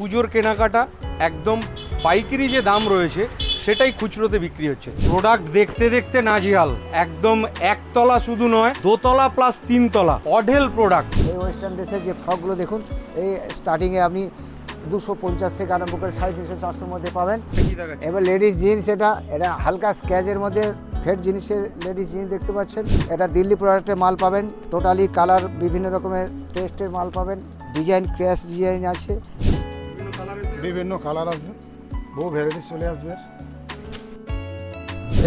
পুজোর কেনাকাটা একদম পাইকারি যে দাম রয়েছে সেটাই খুচরোতে বিক্রি হচ্ছে। প্রোডাক্ট দেখতে দেখতে নাজিহাল। একদম একতলা শুধু নয় দোতলা প্লাস তিনতলা। অঢেল প্রোডাক্ট এই ওয়েস্টার্ন ড্রেসের যে ফ্রকগুলো দেখুন এই স্টার্টিংয়ে আপনি দুশো পঞ্চাশ থেকে আরম্ভ করে সাড়ে তিনশো চারশোর মধ্যে পাবেন। এবার লেডিস জিন্স এটা এটা হালকা স্ক্যাচের মধ্যে ফেড জিনিসের লেডিস জিন্স দেখতে পাচ্ছেন। এটা দিল্লি প্রোডাক্টের মাল পাবেন। টোটালি কালার বিভিন্ন রকমের টেস্টের মাল পাবেন। ডিজাইন ক্র্যাশ ডিজাইন আছে। বিভিন্ন কালার আসবে, বহু ভ্যারাইটিস চলে আসবে।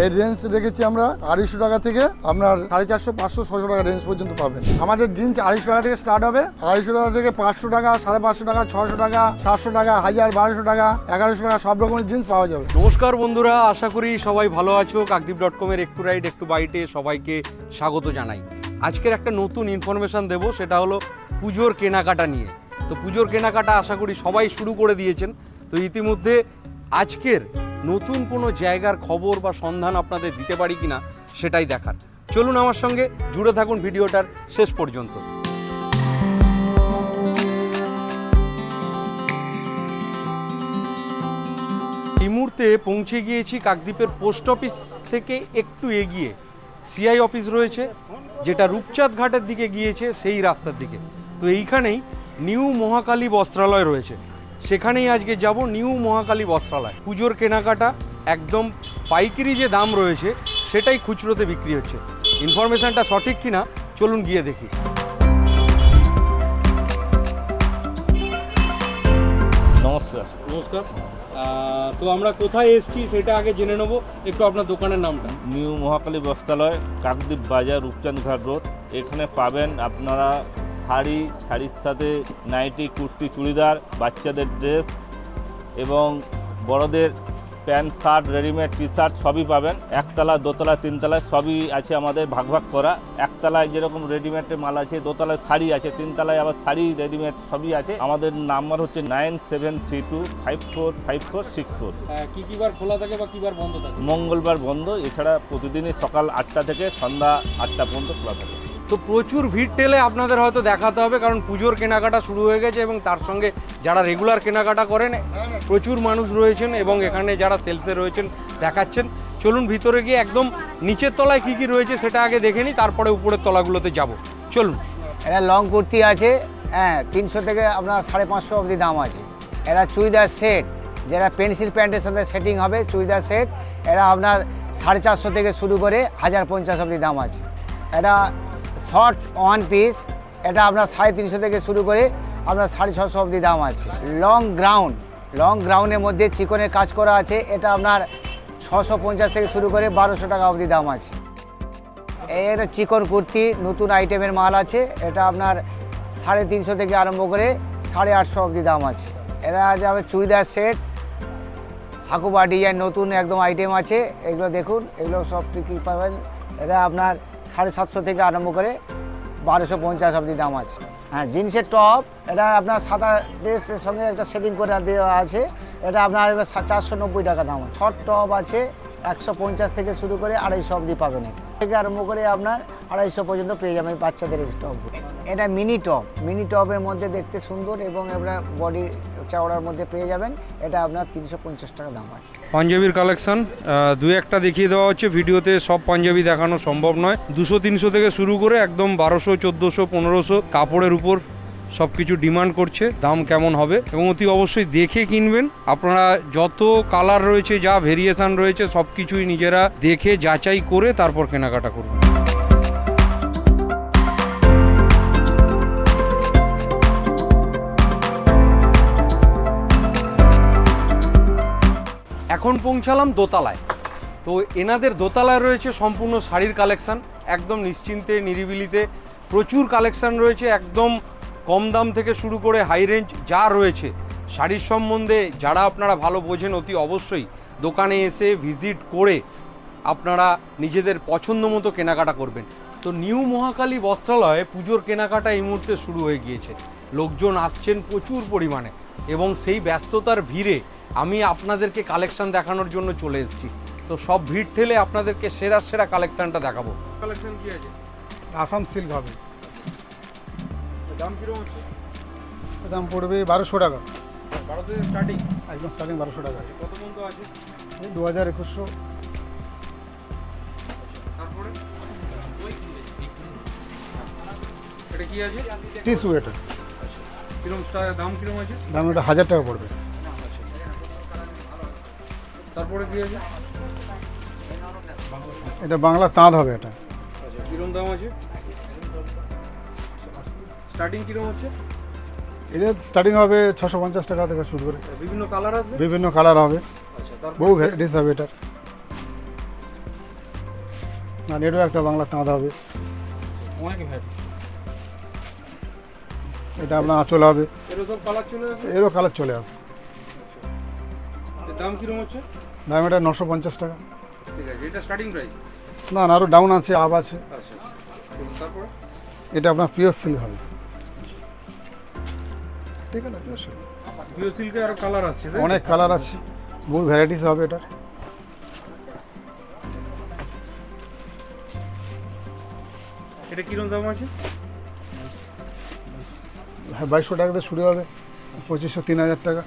এই রেঞ্জ রেখেছি আমরা আড়াইশো টাকা থেকে আপনার সাড়ে চারশো, পাঁচশো ছশো টাকা রেঞ্জ পর্যন্ত পাবেন। আমাদের জিন্স আড়াইশো টাকা থেকে স্টার্ট হবে। আড়াইশো টাকা থেকে পাঁচশো টাকা, সাড়ে পাঁচশো টাকা ছশো টাকা, সাতশো টাকা হাজার বারোশো টাকা, এগারোশো টাকা, সব রকমের জিন্স পাওয়া যাবে। নমস্কার বন্ধুরা, আশা করি সবাই ভালো আছো। কাকদীপ ডট কমের একটু রাইড একটু বাইটে সবাইকে স্বাগত জানাই। আজকের একটা নতুন ইনফরমেশন দেব, সেটা হলো পুজোর কেনাকাটা নিয়ে। তো পুজোর কেনাকাটা আশা করি সবাই শুরু করে দিয়েছেন। তো ইতিমধ্যে আজকের নতুন কোনো জায়গার খবর বা সন্ধান আপনাদের দিতে পারি কিনা সেটাই দেখার। চলুন আমার সঙ্গে জুড়ে থাকুন ভিডিওটার শেষ পর্যন্ত। এই মুহূর্তে পৌঁছে গিয়েছি কাকদ্বীপের পোস্ট অফিস থেকে একটু এগিয়ে। সিআই অফিস রয়েছে, যেটা রূপচাঁদ ঘাটের দিকে গিয়েছে, সেই রাস্তার দিকে। তো এইখানেই নিউ মহাকালী বস্ত্রালয় রয়েছে। সেখানেই আজকে যাব নিউ মহাকালী বস্ত্রালয়। পুজোর কেনাকাটা একদম পাইকারি যে দাম রয়েছে সেটাই খুচরোতে বিক্রি হচ্ছে। ইনফরমেশনটা সঠিক কিনা চলুন গিয়ে দেখি। নমস্কার। নমস্কার। তো আমরা কোথায় এসেছি সেটা আগে জেনে নেব। একটু আপনার দোকানের নামটা। নিউ মহাকালী বস্ত্রালয় কাকদ্বীপ বাজার রূপচাঁদ ঘাট রোড। এখানে পাবেন আপনারা শাড়ি শাড়ির সাথে নাইটি কুর্তি চুড়িদার বাচ্চাদের ড্রেস এবং বড়দের pant shirt readymade T shirt সবই পাবেন। একতলা দোতলা তিনতলায় সবই আছে আমাদের ভাগ ভাগ করা। একতলায় যেরকম রেডিমেডের মাল আছে দোতলায় শাড়ি আছে তিনতলায় আবার শাড়ি রেডিমেড সবই আছে। আমাদের নাম্বার হচ্ছে nine seven three two five four five four six four. কি কি খোলা থাকে বা কি বার বন্ধ থাকে? মঙ্গলবার বন্ধ এছাড়া প্রতিদিনই সকাল আটটা থেকে সন্ধ্যা আটটা পর্যন্ত খোলা থাকে। তো প্রচুর ভিড় টেলে আপনাদের হয়তো দেখাতে হবে, কারণ পুজোর কেনাকাটা শুরু হয়ে গেছে এবং তার সঙ্গে যারা রেগুলার কেনাকাটা করেন, প্রচুর মানুষ রয়েছেন এবং এখানে যারা সেলসে রয়েছেন দেখাচ্ছেন। চলুন ভিতরে গিয়ে একদম নিচের তলায় কি কি রয়েছে সেটা আগে দেখে নিই, তারপরে উপরের তলাগুলোতে যাব। চলুন। এটা লং কুর্তি আছে হ্যাঁ তিনশো থেকে আপনার সাড়ে পাঁচশো অবধি দাম আছে। এরা চুড়িদার সেট যেটা পেন্সিল প্যান্টের সাথে সেটিং হবে, চুড়িদার সেট এরা আপনার সাড়ে চারশো থেকে শুরু করে হাজার পঞ্চাশ অবধি দাম আছে। এটা শর্ট ওয়ান পিস, এটা আপনার সাড়ে তিনশো থেকে শুরু করে আপনার সাড়ে ছশো অবধি দাম আছে। লং গ্রাউন্ড, লং গ্রাউন্ডের মধ্যে চিকনের কাজ করা আছে, এটা আপনার ছশো পঞ্চাশ থেকে শুরু করে বারোশো টাকা অবধি দাম আছে। এর চিকন কুর্তি, নতুন আইটেমের মাল আছে, এটা আপনার সাড়ে তিনশো থেকে আরম্ভ করে সাড়ে আটশো অবধি দাম আছে। এরা যাবে চুড়িদার সেট, হাকুবা ডিজাইন, নতুন একদম আইটেম আছে, এগুলো দেখুন, এগুলো সব কী পাবেন? এটা আপনার সাড়ে সাতশো থেকে আরম্ভ করে বারোশো পঞ্চাশ অবধি দাম আছে। হ্যাঁ জিন্সের টপ এটা আপনার সাদা ড্রেসের সঙ্গে একটা সেটিং করে দেওয়া আছে। এটা আপনার চারশো নব্বই টাকা দাম আছে। শর্ট টপ আছে একশো পঞ্চাশ থেকে শুরু করে আড়াইশো অবধি পাবেন থেকে আরম্ভ করে আপনার আড়াইশো পর্যন্ত পেয়ে যাবেন বাচ্চাদের টপ এটা মিনি টপ মিনি টপের মধ্যে দেখতে সুন্দর এবং আপনার বডি চওড়ার মধ্যে পেয়ে যাবেন। এটা আপনার তিনশো পঞ্চাশ টাকা দাম আছে। পাঞ্জাবির কালেকশন দু একটা দেখিয়ে দেওয়া হচ্ছে। ভিডিওতে সব পাঞ্জাবি দেখানো সম্ভব নয়। দুশো, তিনশো থেকে শুরু করে একদম বারোশো, চোদ্দোশো, পনেরোশো কাপড়ের উপর সব কিছু ডিমান্ড করছে, দাম কেমন হবে এবং অতি অবশ্যই দেখে কিনবেন। আপনারা যত কালার রয়েছে, যা ভেরিয়েশন রয়েছে সব কিছুই নিজেরা দেখে, যাচাই করে তারপর কেনাকাটা করবেন। এখন পৌঁছালাম দোতলায়। তো এনাদের দোতলায় রয়েছে সম্পূর্ণ শাড়ির কালেকশান একদম নিশ্চিন্তে, নিরিবিলিতে প্রচুর কালেকশান রয়েছে, একদম কম দাম থেকে শুরু করে হাই রেঞ্জ যা রয়েছে শাড়ির সম্বন্ধে যারা আপনারা ভালো বোঝেন অতি অবশ্যই দোকানে এসে ভিজিট করে আপনারা নিজেদের পছন্দ মতো কেনাকাটা করবেন। তো নিউ মহাকালী বস্ত্রালয়ে পুজোর কেনাকাটা এই মুহূর্তে শুরু হয়ে গিয়েছে। লোকজন আসছেন প্রচুর পরিমাণে এবং সেই ব্যস্ততার ভিড়ে আমি আপনাদেরকে কালেকশন দেখানোর জন্য চলে এসেছি। তো সব ভিড় ঠেলে আপনাদেরকে সেরা সেরা কালেকশনটা দেখাবো। কালেকশন কি আছে? আসাম সিল্ক হবে। দাম কীরকম হচ্ছে? দাম পড়বে বারোশো টাকা। বারো স্টার্টিং একদম স্টার্টিং বারোশো টাকা। কত পর্যন্ত আছে? দু হাজার একুশশো। তারপরে? এটা কি আছে? টিসু এটা। কিরম দাম কিরম আছে? দাম এটা হাজার টাকা পড়বে। তারপরে কি আছে? এটা বাংলা তাঁত হবে এটা। আচ্ছা কিরম দাম আছে? স্টার্টিং কিরম হচ্ছে? এদের স্টার্টিং হবে ছশো পঞ্চাশ টাকা থেকে শুরু করে। বিভিন্ন কালার আসবে? বিভিন্ন কালার হবে। আচ্ছা বহু ভ্যারাইটিস হবে এটার আর এটাও একটা বাংলা তাঁত হবে। এটা আপনার আঁচল হবে। এরও কালার চলে আসে এর দাম কিরম হচ্ছে? দাম এটা নশো পঞ্চাশ টাকা। ঠিক আছে এটা স্টার্টিং প্রাইস না না আরও ডাউন আছে আপ আছে। আচ্ছা। এটা আপনার পিওর সিল্ক হবে। পিও সিল্কে আরও কালার অনেক কালার আছে। বহু ভ্যারাইটিস হবে এটার। এটা কিরম দাম আছে? হ্যাঁ বাইশশো টাকা শুরু হবে। পঁচিশশো তিন হাজার টাকা।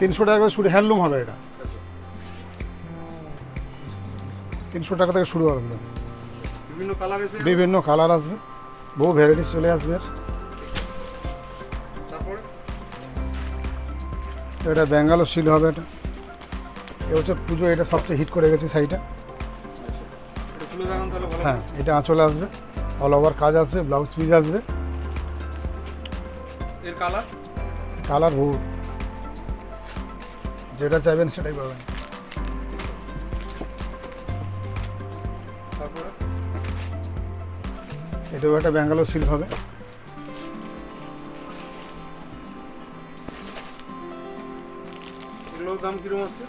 তিনশো টাকা থেকে শুরু হ্যান্ডলুম হবে এটা। তিনশো টাকা থেকে শুরু হবে। বিভিন্ন কালার আসবে। বহু ভ্যারাইটিস চলে আসবে এটা ব্যাঙ্গালোর শিল হবে এটা। এবছর পুজো এটা সবচেয়ে হিট করে গেছে শাড়িটা হ্যাঁ এটা আঁচলে আসবে। অল ওভার কাজ আসবে ব্লাউজ পিস আসবে। এর কালার কালার বহু যেটা চাইবেন সেটাই পাবেন। তারপরে? এটাও একটা ব্যাঙ্গালোর সিল্ক হবে। এগুলোর দাম আছে?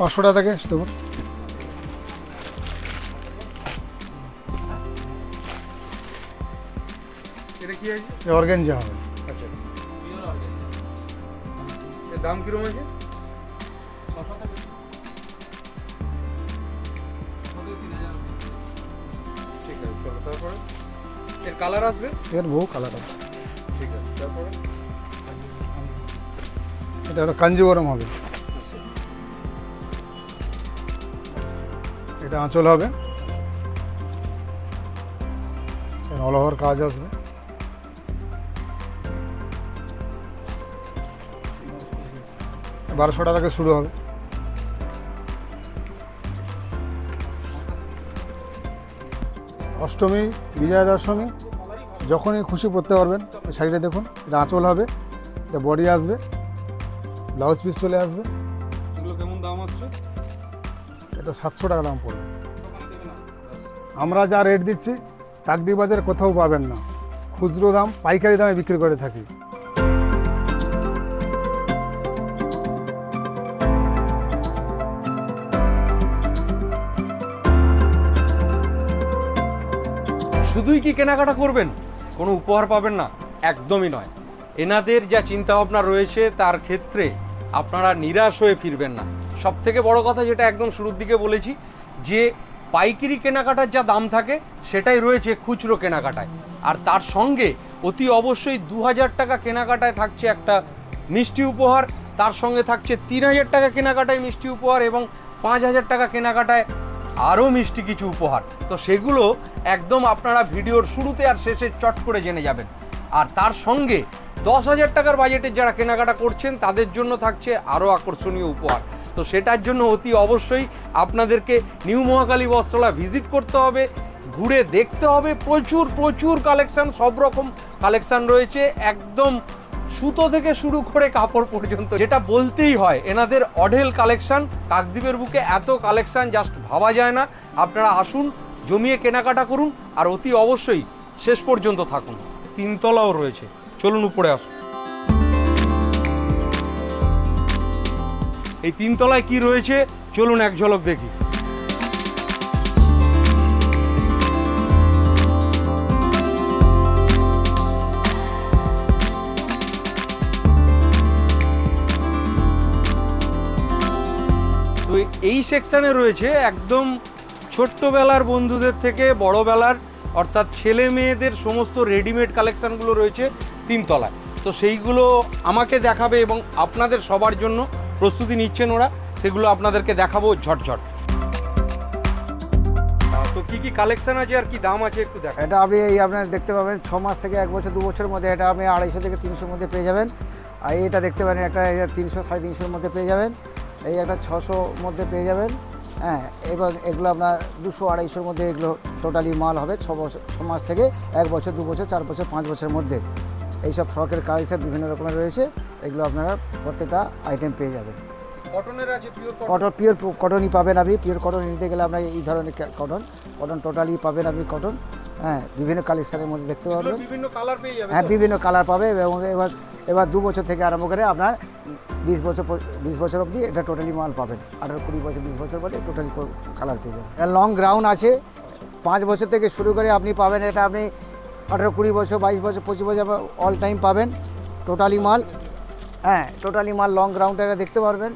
পাঁচশো টাকা থেকে দেখুন এটা কি আছে? হবে। আচ্ছা। এর দাম আছে? ঠিক আছে চলো তারপরে। এর কালার আসবে? এর বহু কালার আছে। ঠিক আছে তারপরে? এটা একটা কাঞ্জিবরম হবে। এটা আঁচল হবে। অল ওভার কাজ আসবে। বারোশো টাকা থেকে শুরু হবে। অষ্টমী বিজয়া দশমী যখনই খুশি পরতে পারবেন শাড়িটা দেখুন এটা আঁচল হবে এটা বডি আসবে ব্লাউজ পিস চলে আসবে। কেমন দাম এটা সাতশো টাকা দাম পড়বে। আমরা যা রেট দিচ্ছি তাকদি বাজারে কোথাও পাবেন না। খুচরো দাম পাইকারি দামে বিক্রি করে থাকি। শুধুই কি কেনাকাটা করবেন? কোনো উপহার পাবেন না। একদমই নয়। এনাদের যা চিন্তাভাবনা রয়েছে, তার ক্ষেত্রে আপনারা নিরাশ হয়ে ফিরবেন না। সব থেকে বড় কথা যেটা একদম শুরুর দিকে বলেছি, যে পাইকারি কেনাকাটার যা দাম থাকে, সেটাই রয়েছে খুচরো কেনাকাটায়। আর তার সঙ্গে অতি অবশ্যই দু হাজার টাকা কেনাকাটায় থাকছে একটা মিষ্টি উপহার, তার সঙ্গে থাকছে তিন হাজার টাকা কেনাকাটায় মিষ্টি উপহার এবং পাঁচ হাজার টাকা কেনাকাটায় আরও মিষ্টি কিছু উপহার। তো সেগুলো একদম আপনারা ভিডিওর শুরুতে আর শেষে চট করে জেনে যাবেন। আর তার সঙ্গে দশ হাজার টাকার বাজেটের যারা কেনাকাটা করছেন, তাদের জন্য থাকছে আরও আকর্ষণীয় উপহার। তো সেটার জন্য অতি অবশ্যই আপনাদেরকে নিউ মহাকালী বস্ত্রালয় ভিজিট করতে হবে, ঘুরে দেখতে হবে। প্রচুর প্রচুর কালেকশান সব রকম কালেকশান রয়েছে। একদম সুতো থেকে শুরু করে কাপড় পর্যন্ত, যেটা বলতেই হয়, এনাদের অঢেল কালেকশন কাকদ্বীপের বুকে এত কালেকশন জাস্ট ভাবা যায় না। আপনারা আসুন, জমিয়ে কেনাকাটা করুন, আর অতি অবশ্যই শেষ পর্যন্ত থাকুন। তিনতলাও রয়েছে। চলুন উপরে আসুন। এই তিনতলায় কি রয়েছে? চলুন এক ঝলক দেখি। এই সেকশানে রয়েছে একদম ছোট্টবেলার বন্ধুদের থেকে বড়বেলার, অর্থাৎ ছেলে মেয়েদের সমস্ত রেডিমেড কালেকশানগুলো রয়েছে তিনতলায়। তো সেইগুলো আমাকে দেখাবে এবং আপনাদের সবার জন্য প্রস্তুতি নিচ্ছেন ওরা, সেগুলো আপনাদেরকে দেখাবো ঝটঝট। তো কি কি কালেকশন আছে আর কি দাম আছে একটু দেখা এটা আপনি এই আপনার দেখতে পাবেন, ছ মাস থেকে এক বছর, দু বছরের মধ্যে এটা আপনি আড়াইশো থেকে তিনশোর মধ্যে পেয়ে যাবেন। আর এটা দেখতে পারেন, একটা তিনশো, সাড়ে তিনশোর মধ্যে পেয়ে যাবেন। এই একটা ছশো মধ্যে পেয়ে যাবেন। হ্যাঁ এবং এগুলো আপনার দুশো আড়াইশোর মধ্যে এগুলো টোটালি মাল হবে ছ বছর ছ মাস থেকে এক বছর দু বছর চার বছর পাঁচ বছরের মধ্যে। এইসব ফ্রকের কালেকশন বিভিন্ন রকমের রয়েছে এগুলো আপনারা প্রত্যেকটা আইটেম পেয়ে যাবেন। কটনের আছে পিওর কটন পিওর কটনই পাবেন আপনি পিওর কটন নিতে গেলে আপনার এই ধরনের কটন কটন টোটালি পাবেন আপনি কটন হ্যাঁ বিভিন্ন কালেকশনের মধ্যে দেখতে পারবেন। বিভিন্ন কালার পেয়ে যাবে হ্যাঁ বিভিন্ন কালার পাবে এবং এবার এবার দু বছর থেকে আরম্ভ করে আপনার বিশ বছর বিশ বছর অবধি এটা টোটালি মাল পাবেন। আঠারো কুড়ি বছর, বিশ বছর বাদে টোটালি কালার পেয়ে যাবেন। লং গ্রাউন্ড আছে। পাঁচ বছর থেকে শুরু করে আপনি পাবেন। এটা আপনি আঠারো কুড়ি বছর, বাইশ বছর, পঁচিশ বছর অল টাইম পাবেন। টোটালি মাল। হ্যাঁ টোটালি মাল লং গ্রাউন্ড এটা দেখতে পারবেন।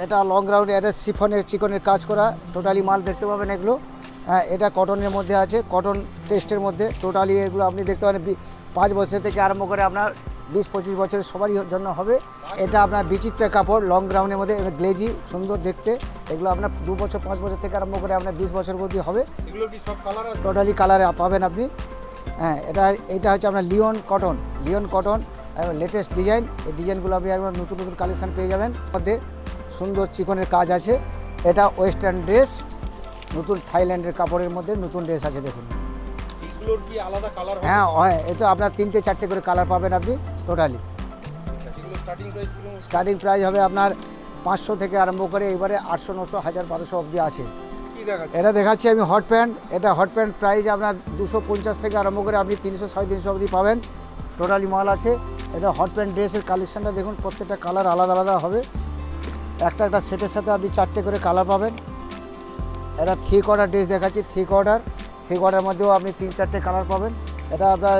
এটা লং গ্রাউন্ড এটা সিফনের চিকনের কাজ করা টোটালি মাল দেখতে পাবেন এগুলো। হ্যাঁ এটা কটনের মধ্যে আছে। কটন টেস্টের মধ্যে টোটালি এগুলো আপনি দেখতে পারেন। বি- পাঁচ বছর থেকে আরম্ভ করে আপনার বিশ পঁচিশ বছরের সবারই জন্য হবে। এটা আপনার বিচিত্র কাপড় লং গ্রাউন্ডের মধ্যে গ্লেজি সুন্দর দেখতে। এগুলো আপনার দু বছর পাঁচ বছর থেকে আরম্ভ করে আপনার বিশ বছর অবধি হবে। টোটালি কালারে পাবেন আপনি। হ্যাঁ এটা এটা হচ্ছে আপনার Leon cotton Leon cotton latest design এই ডিজাইনগুলো আপনি একবার নতুন নতুন কালেকশান পেয়ে যাবেন। মধ্যে সুন্দর চিকনের কাজ আছে। এটা ওয়েস্টার্ন ড্রেস নতুন থাইল্যান্ডের কাপড়ের মধ্যে নতুন ড্রেস আছে দেখুন। হ্যাঁ হয় এটা আপনার তিনটে চারটে করে কালার পাবেন আপনি। টোটালি স্টার্টিং প্রাইস হবে আপনার পাঁচশো থেকে আরম্ভ করে এবারে আটশো নশো হাজার বারোশো অবধি আছে। এটা দেখাচ্ছি আমি হট প্যান্ট এটা হট প্যান্ট প্রাইস আপনার দুশো পঞ্চাশ থেকে আরম্ভ করে আপনি তিনশো সাড়ে তিনশো অবধি পাবেন। টোটালি মাল আছে। এটা হট প্যান্ট ড্রেসের কালেকশানটা দেখুন প্রত্যেকটা কালার আলাদা আলাদা হবে। একটা একটা সেটের সাথে আপনি চারটে করে কালার পাবেন। এটা থ্রি কোয়ার্টার ড্রেস দেখাচ্ছি থ্রি কোয়ার্টার থ্রি কোয়ার্টার মধ্যেও আপনি তিন চারটে কালার পাবেন। এটা আপনার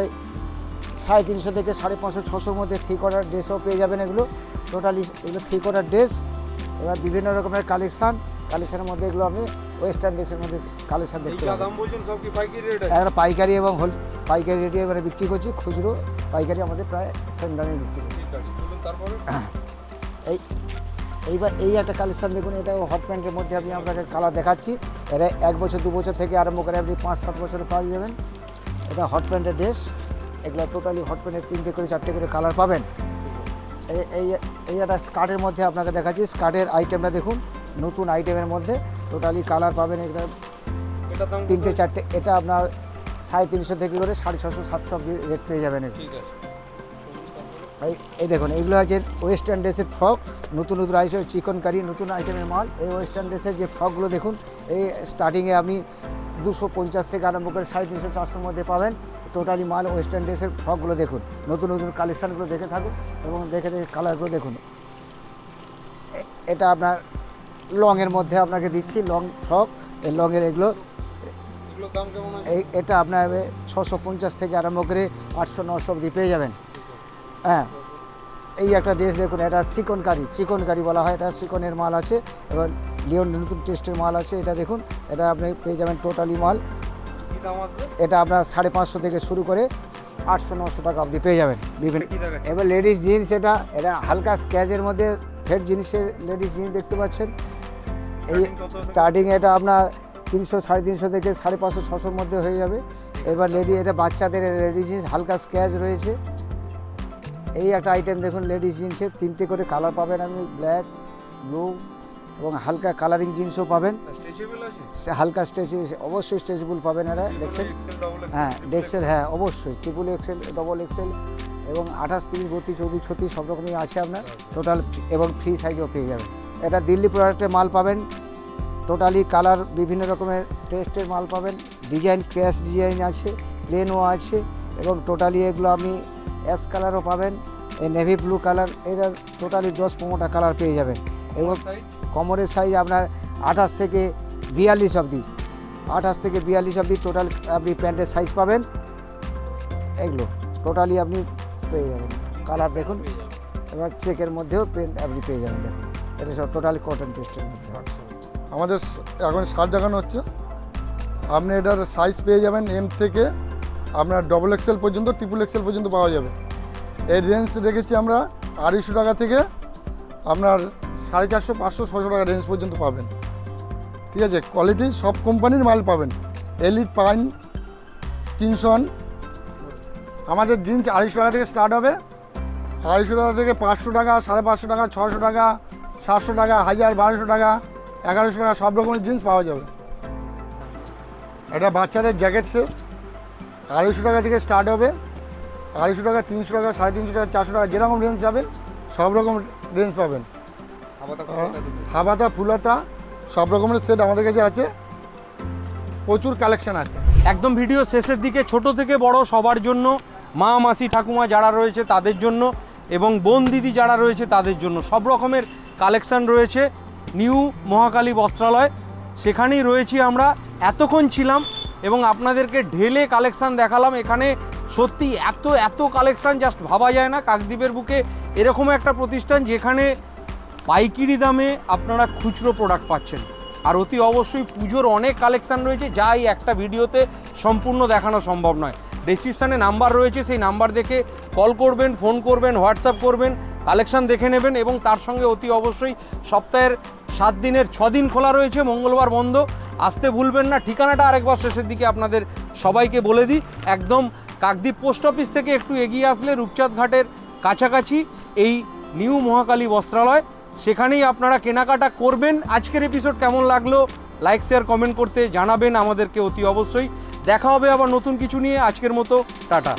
সাড়ে তিনশো থেকে সাড়ে পাঁচশো ছশোর মধ্যে থ্রি কোয়ার্টার ড্রেসও পেয়ে যাবেন এগুলো। টোটালি এগুলো থ্রি কোয়ার্টার ড্রেস এবার বিভিন্ন রকমের কালেকশান কালেকশানের মধ্যে এগুলো আপনি ওয়েস্টার্ন ড্রেসের মধ্যে কালেকশান দেখতে পাবেন। পাইকারি এবং হোল পাইকারি রেটে এবারে বিক্রি করছি। খুচরো পাইকারি আমাদের প্রায় সেম দামে বিক্রি করছি। এই এইবার এই একটা কালেকশান দেখুন এটা হট প্যান্টের মধ্যে আমি আপনাকে কালার দেখাচ্ছি। এটা এক বছর দু বছর থেকে আরম্ভ করে আপনি পাঁচ সাত বছরে পাওয়া যাবেন। এটা হট প্যান্টের ড্রেস এগুলো টোটালি হট প্যান্টের তিনটে করে চারটে করে কালার পাবেন। এই- এই একটা স্কার্টের মধ্যে আপনাকে দেখাচ্ছি স্কার্টের আইটেমটা দেখুন নতুন আইটেমের মধ্যে টোটালি কালার পাবেন কত? তিনটে চারটে এটা আপনার সাড়ে তিনশো থেকে করে সাড়ে ছশো সাতশো অব্দি রেট পেয়ে যাবেন আছে। এই দেখুন এগুলো হচ্ছে ওয়েস্টার্ন ড্রেসের ফ্রক নতুন নতুন আইটেম চিকন কারি নতুন আইটেমের মাল। এই ওয়েস্টার্ন ড্রেসের যে ফ্রকগুলো দেখুন এই স্টার্টিংয়ে আপনি দুশো পঞ্চাশ থেকে আরম্ভ করে সাড়ে তিনশো চারশোর মধ্যে পাবেন। টোটালি মাল ওয়েস্টার্ন ড্রেসের ফ্রকগুলো দেখুন। নতুন নতুন কালেকশানগুলো দেখে থাকুন এবং দেখে দেখে কালারগুলো দেখুন। এটা আপনার লংয়ের মধ্যে আপনাকে দিচ্ছি লং ফ্রক এই লংয়ের এগুলো এই এটা আপনার ছশো পঞ্চাশ থেকে আরম্ভ করে আটশো নশো অবধি পেয়ে যাবেন। হ্যাঁ। এই একটা ড্রেস দেখুন এটা চিকন কারি চিকন কারি বলা হয় এটা চিকনের মাল আছে। এবার লিওন নতুন টেস্টের মাল আছে এটা দেখুন। এটা আপনি পেয়ে যাবেন টোটালি মাল। এটা আপনার সাড়ে পাঁচশো থেকে শুরু করে আটশো নশো টাকা অবধি পেয়ে যাবেন। বিভিন্ন এবার লেডিস জিন্স এটা এটা হালকা স্ক্যাচের মধ্যে ফের জিনিসের লেডিস জিন্স দেখতে পাচ্ছেন। এই স্টার্টিং এটা আপনার তিনশো সাড়ে তিনশো থেকে সাড়ে পাঁচশো ছশোর মধ্যে হয়ে যাবে। এবার লেডি এটা বাচ্চাদের লেডিস জিন্স হালকা স্ক্যাচ রয়েছে। এই একটা আইটেম দেখুন লেডিস জিন্সের তিনটে করে কালার পাবেন আপনি ব্ল্যাক ব্লু এবং হালকা কালারিং জিন্সও পাবেন। হালকা স্টেচ অবশ্যই স্ট্রেচেবল পাবেন এরা। দেখছেন হ্যাঁ ডেক্সেল হ্যাঁ অবশ্যই। ট্রিপল এক্সেল ডবল এক্সেল এবং আঠাশ তিরিশ বত্রিশ চৌত্রিশ ছত্রিশ সব রকমই আছে আপনার। টোটাল এবং ফ্রি সাইজও পেয়ে যাবেন। এটা দিল্লি প্রোডাক্টের মাল পাবেন। টোটালি কালার বিভিন্ন রকমের টেস্টের মাল পাবেন। ডিজাইন ক্র্যাশ ডিজাইন আছে প্লেনও আছে এবং টোটালি এগুলো আপনি অ্যাশ কালারও পাবেন। এই নেভি ব্লু কালার এটা টোটালি দশ পনেরোটা কালার পেয়ে যাবেন। এবং কোমরের সাইজ আপনার আঠাশ থেকে বিয়াল্লিশ অবধি। আঠাশ থেকে বিয়াল্লিশ অবধি টোটাল আপনি প্যান্টের সাইজ পাবেন। এগুলো টোটালি আপনি পেয়ে যাবেন। কালার দেখুন। এবার চেকের মধ্যেও প্যান্ট আপনি পেয়ে যাবেন। দেখুন এটা সব টোটালি কটন পেস্টের মধ্যে আমাদের এখন শার্ট দেখানো হচ্ছে। আপনি এটার সাইজ পেয়ে যাবেন এম থেকে আপনার ডবল এক্সেল পর্যন্ত ট্রিপল এক্সেল পর্যন্ত পাওয়া যাবে। এর রেঞ্জ রেখেছি আমরা আড়াইশো টাকা থেকে আপনার সাড়ে চারশো, পাঁচশো ছশো টাকা রেঞ্জ পর্যন্ত পাবেন। ঠিক আছে? কোয়ালিটি সব কোম্পানির মাল পাবেন। এলিট পাইন কিনসন আমাদের জিন্স আড়াইশো টাকা থেকে স্টার্ট হবে। আড়াইশো টাকা থেকে পাঁচশো টাকা, সাড়ে পাঁচশো টাকা ছশো টাকা, সাতশো টাকা, হাজার, বারোশো টাকা, এগারোশো টাকা, সব রকমের জিন্স পাওয়া যাবে। এটা বাচ্চাদের জ্যাকেট শেষ আড়াইশো টাকা থেকে স্টার্ট হবে। আড়াইশো টাকা, তিনশো টাকা, সাড়ে তিনশো টাকা, চারশো টাকা, যেরকম রেঞ্জ যাবেন, সব রকম রেঞ্জ পাবেন। হাবাতা ফুলাতা সব রকমের সেট আমাদের কাছে আছে। প্রচুর কালেকশন আছে। একদম ভিডিও শেষের দিকে ছোট থেকে বড় সবার জন্য মা মাসি ঠাকুমা যারা রয়েছে তাদের জন্য এবং বোন দিদি যারা রয়েছে তাদের জন্য। সব রকমের কালেকশন রয়েছে নিউ মহাকালী বস্ত্রালয়। সেখানেই রয়েছি আমরা। এতক্ষণ ছিলাম এবং আপনাদেরকে ঢেলে কালেকশন দেখালাম। এখানে সত্যি এত এত কালেকশন জাস্ট ভাবা যায় না। কাকদ্বীপের বুকে এরকম একটা প্রতিষ্ঠান যেখানে পাইকিরি দামে আপনারা খুচরো প্রোডাক্ট পাচ্ছেন। আর অতি অবশ্যই পুজোর অনেক কালেকশান রয়েছে যা এই একটা ভিডিওতে সম্পূর্ণ দেখানো সম্ভব নয়। ডেসক্রিপশানে নাম্বার রয়েছে, সেই নাম্বার দেখে কল করবেন ফোন করবেন হোয়াটসঅ্যাপ করবেন কালেকশান দেখে নেবেন এবং তার সঙ্গে অতি অবশ্যই সপ্তাহের সাত দিনের দিন খোলা রয়েছে, মঙ্গলবার বন্ধ। আসতে ভুলবেন না, ঠিকানাটা আরেকবার শেষের দিকে আপনাদের সবাইকে বলে দিই। একদম কাকদ্বীপ পোস্ট অফিস থেকে একটু এগিয়ে আসলে রূপচাঁদ ঘাটের কাছাকাছি এই নিউ মহাকালী বস্ত্রালয়। সেখানেই আপনারা কেনাকাটা করবেন। আজকের এপিসোড কেমন লাগল? লাইক শেয়ার কমেন্ট করতে জানাবেন আমাদেরকে অতি অবশ্যই। দেখা হবে আবার নতুন কিছু নিয়ে। আজকের মতো, টাটা।